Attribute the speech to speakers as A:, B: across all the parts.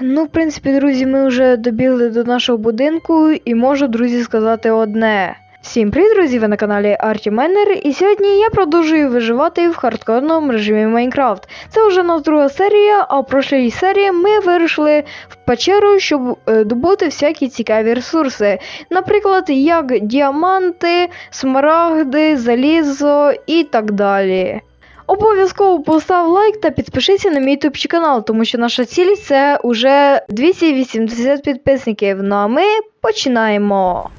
A: Ну, в принципі, друзі, ми вже добігли до нашого будинку і можу, друзі, сказати одне. Всім привіт, друзі! Ви на каналі Арті Менер, і сьогодні я продовжую виживати в хардкорному режимі Майнкрафт. Це вже нас друга серія, а в прошлій серії ми вирушили в печеру, щоб е, добути всякі цікаві ресурси. Наприклад, як діаманти, смарагди, залізо і так далі. Обов'язково постав лайк та підпишися на мій YouTube канал, тому що наша ціль це уже 280 підписників. Ну а ми починаємо.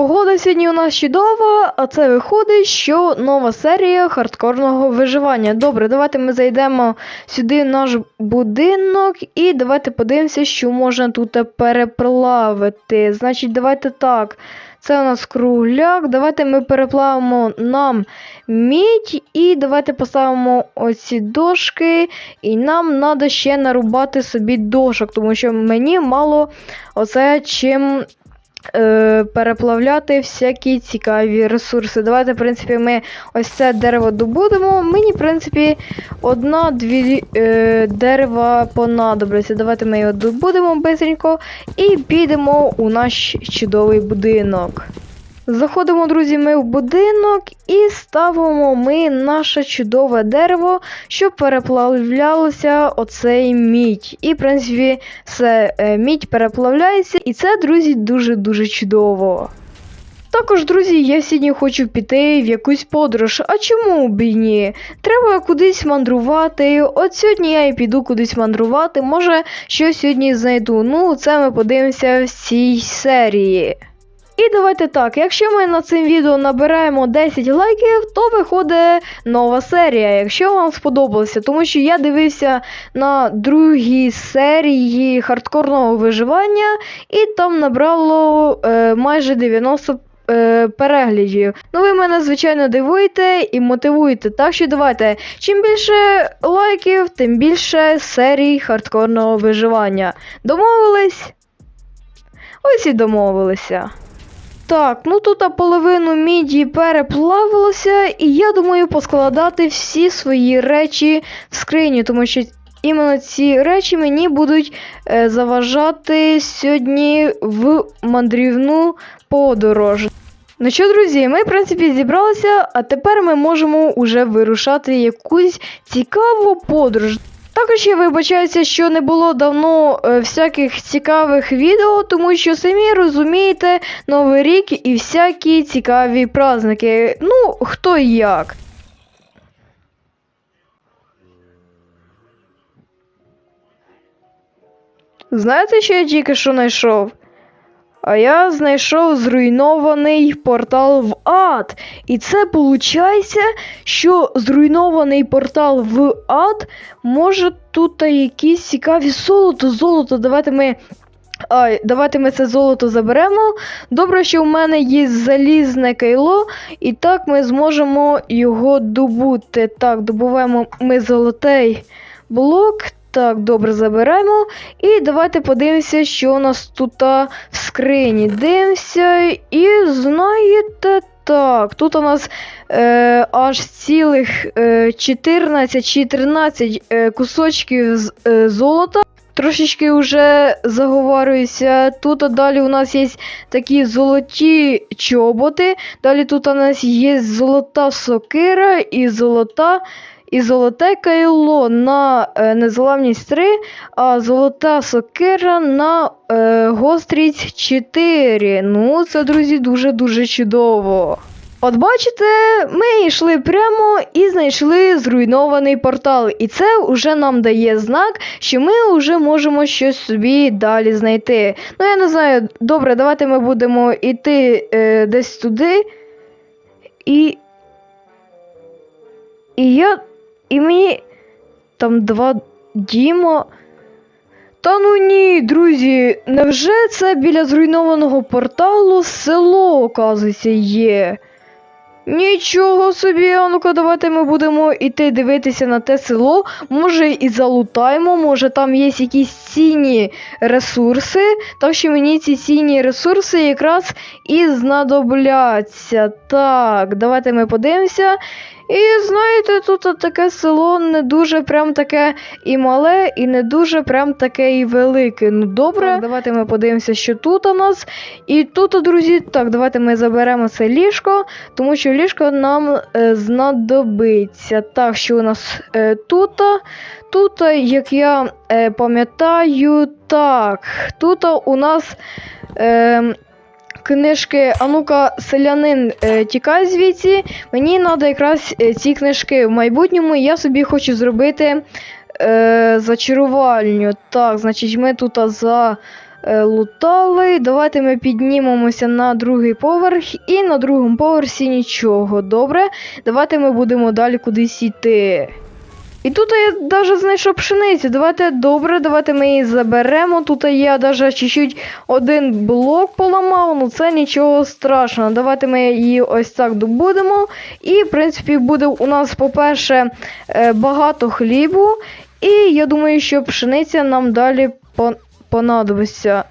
A: Погода сьогодні у нас чудова, а це виходить, що нова серія хардкорного виживання. Добре, давайте ми зайдемо сюди в наш будинок і давайте подивимося, що можна тут переплавити. Значить, давайте так. Це у нас кругляк. Давайте ми переплавимо нам мідь і давайте поставимо оці дошки. І нам треба ще нарубати собі дошок, тому що мені мало оце чим е, переплавляти всякі цікаві ресурси. Давайте, в принципі, ми ось це дерево добудемо. Мені, в принципі, одна-дві е, дерева понадобляться. Давайте ми його добудемо бистренько і підемо у наш чудовий будинок. Заходимо, друзі, ми в будинок і ставимо ми наше чудове дерево, щоб переплавлялося оцей мідь. І, в принципі, все, е, мідь переплавляється, і це, друзі, дуже-дуже чудово. Також, друзі, я сьогодні хочу піти в якусь подорож. А чому б і ні? Треба кудись мандрувати. От сьогодні я і піду кудись мандрувати. Може, щось сьогодні знайду. Ну, це ми подивимося в цій серії. І давайте так, якщо ми на цим відео набираємо 10 лайків, то виходить нова серія, якщо вам сподобалося. Тому що я дивився на другій серії хардкорного виживання, і там набрало е, майже 90 е, переглядів. Ну, ви мене, звичайно, дивуєте і мотивуєте. Так що давайте, чим більше лайків, тим більше серій хардкорного виживання. Домовились? Ось і домовилися. Так, ну тут половину міді переплавилося, і я думаю поскладати всі свої речі в скриню, тому що іменно ці речі мені будуть е, заважати сьогодні в мандрівну подорож. Ну що, друзі, ми, в принципі, зібралися, а тепер ми можемо уже вирушати якусь цікаву подорож. Також я вибачаюся, що не було давно е, всяких цікавих відео, тому що самі розумієте Новий рік і всякі цікаві праздники. Ну, хто і як. Знаєте, що я тільки що знайшов? А я знайшов зруйнований портал в ад. І це виходить, що зруйнований портал в ад може тут якісь цікаві золото. Золото. Давайте ми. Ай, давайте ми це золото заберемо. Добре, що в мене є залізне кайло, і так ми зможемо його добути. Так, добуваємо ми золотий блок. Так, добре, забираємо. І давайте подивимося, що у нас тут в скрині. Дивимося. І знаєте, так, тут у нас е, аж цілих е, 14 чи 13 е, кусочків з, е, золота. Трошечки вже заговорююся. Тут далі у нас є такі золоті чоботи. Далі тут у нас є золота сокира і золота. І золоте кайло на е, незламність 3, а золота сокира на е, гострість 4. Ну, це, друзі, дуже-дуже чудово. От бачите, ми йшли прямо і знайшли зруйнований портал. І це вже нам дає знак, що ми вже можемо щось собі далі знайти. Ну, я не знаю, добре, давайте ми будемо йти е, десь туди. І. І я. І мені там два Діма. Та ну ні, друзі, невже це біля зруйнованого порталу село, оказується, є? Нічого собі, а ну-ка, давайте ми будемо йти дивитися на те село. Може і залутаємо, може там є якісь цінні ресурси. Так що мені ці цінні ресурси якраз і знадобляться. Так, давайте ми подивимося. І знаєте, тут таке село не дуже прям таке і мале, і не дуже прям таке і велике. Ну добре, так, давайте ми подивимося, що тут у нас. І тут, друзі, так, давайте ми заберемо це ліжко, тому що ліжко нам е, знадобиться. Так, що у нас е, тут? Тут, як я е, пам'ятаю, так, тут у нас. Е, Книжки, а ну-ка, селянин, е, тікай звідси. Мені треба якраз е, ці книжки. В майбутньому я собі хочу зробити е, зачарувальню. Так, значить, ми тут за. е. Давайте ми піднімемося на другий поверх, і на другому поверсі нічого. Добре. Давайте ми будемо далі кудись йти. І тут я навіть знайшов пшеницю. Давайте добре, давайте ми її заберемо. Тут я навіть чуть-чуть один блок поламав, ну це нічого страшного. Давайте ми її ось так добудемо. І, в принципі, буде у нас, по-перше, е, багато хлібу. І я думаю, що пшениця нам далі понадобиться.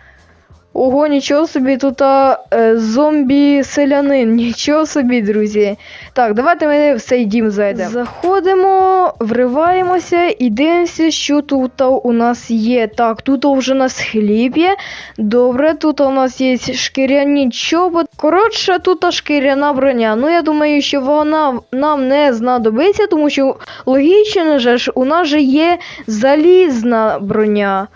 A: Ого, нічого собі, тут а, е, зомбі-селянин, нічого собі, друзі. Так, давайте ми в цей дім зайдемо. Заходимо, вриваємося і дивимося, що тут у нас є. Так, тут вже у нас хліб є. Добре, тут у нас є шкіряні чобот. Коротше, тут шкіряна броня. Ну, я думаю, що вона нам не знадобиться, тому що логічно же ж, у нас же є залізна броня.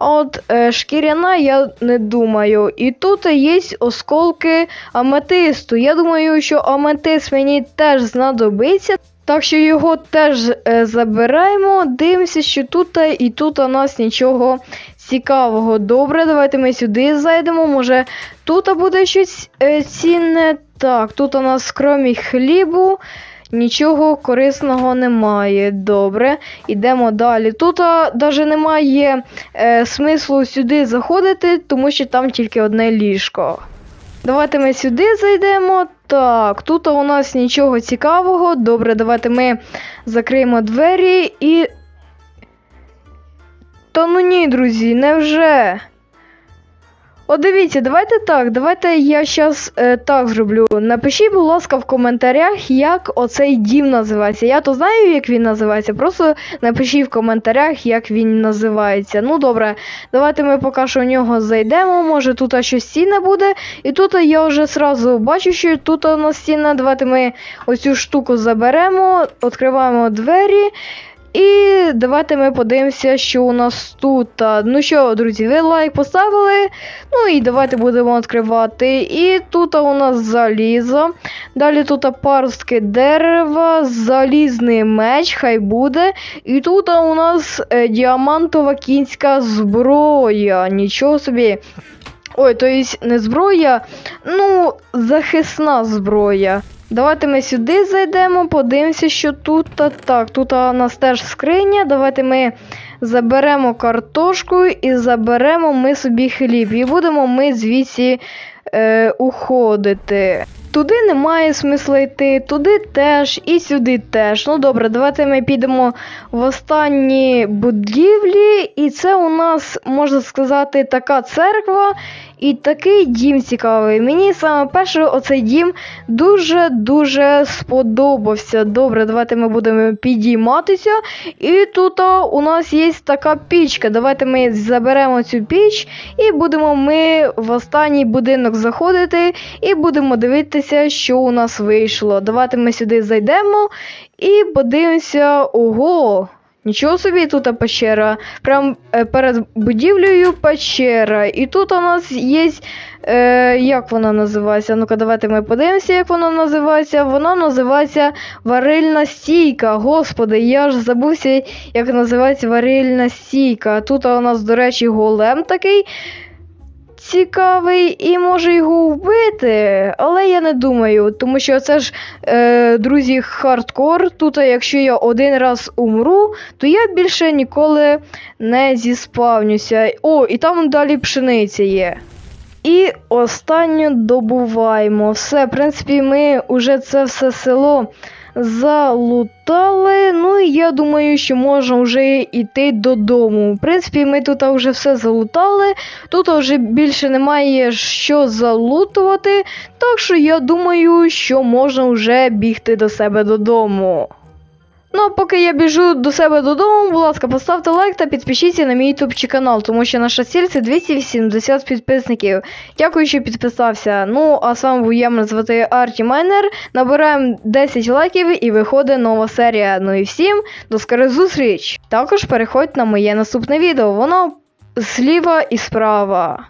A: А от е, шкіряна я не думаю. І тут є осколки аметисту. Я думаю, що аметист мені теж знадобиться. Так що його теж е, забираємо. Дивимося, що тут е, і тут у нас нічого цікавого. Добре, давайте ми сюди зайдемо. Може тут буде щось е, цінне. Так, тут у нас кромі хлібу. Нічого корисного немає. Добре, йдемо далі. Тут навіть немає е, смислу сюди заходити, тому що там тільки одне ліжко. Давайте ми сюди зайдемо. Так, тут у нас нічого цікавого. Добре, давайте ми закриємо двері і. Та ну ні, друзі, невже? О, дивіться, давайте так, давайте я зараз е, так зроблю. Напишіть, будь ласка, в коментарях, як оцей дім називається. Я то знаю, як він називається. Просто напишіть в коментарях, як він називається. Ну добре, давайте ми поки що в нього зайдемо. Може тут щось цінне буде. І тут я вже сразу бачу, що тут у нас цінне. Давайте ми оцю штуку заберемо, відкриваємо двері. І давайте ми подивимося, що у нас тут. Ну що, друзі, ви лайк поставили. Ну і давайте будемо відкривати. І тут у нас залізо. Далі тут паростки дерева, залізний меч, хай буде. І тут у нас е, діамантова кінська зброя. Нічого собі. Ой, то є не зброя, ну, захисна зброя. Давайте ми сюди зайдемо, подивимося, що тут. та Так, тут у нас теж скриня. Давайте ми заберемо картошку і заберемо ми собі хліб. І будемо ми звідси е, уходити. Туди немає смисла йти, туди теж і сюди теж. Ну добре, давайте ми підемо в останні будівлі. І це у нас, можна сказати, така церква і такий дім цікавий. Мені саме перше оцей дім дуже-дуже сподобався. Добре, давайте ми будемо підійматися. І тут у нас є така пічка. Давайте ми заберемо цю піч і будемо ми в останній будинок заходити і будемо дивитися, що у нас вийшло. Давайте ми сюди зайдемо і подивимося. Ого! Нічого собі тут печера. Прям е, перед будівлею печера. І тут у нас є. Е, як вона називається? Ну-ка, давайте ми подивимося, як вона називається. Вона називається варильна стійка. Господи, я ж забувся, як називається варильна стійка. Тут у нас, до речі, голем такий. Цікавий і може його вбити, але я не думаю, тому що це ж, е, друзі, хардкор. Тут, якщо я один раз умру, то я більше ніколи не зіспавнюся. О, і там далі пшениця є. І останню добуваємо. Все, в принципі, ми вже це все село залутали. Ну і я думаю, що можна вже йти додому. В принципі, ми тут вже все залутали. Тут вже більше немає що залутувати. Так що я думаю, що можна вже бігти до себе додому. Ну, а поки я біжу до себе додому, будь ласка, поставте лайк та підпишіться на мій ютубчий канал, тому що наша ціль це 280 підписників. Дякую, що підписався. Ну, а з вами був я, мене звати Арті Майнер. Набираємо 10 лайків і виходить нова серія. Ну і всім до скорих зустріч! Також переходь на моє наступне відео, воно зліва і справа.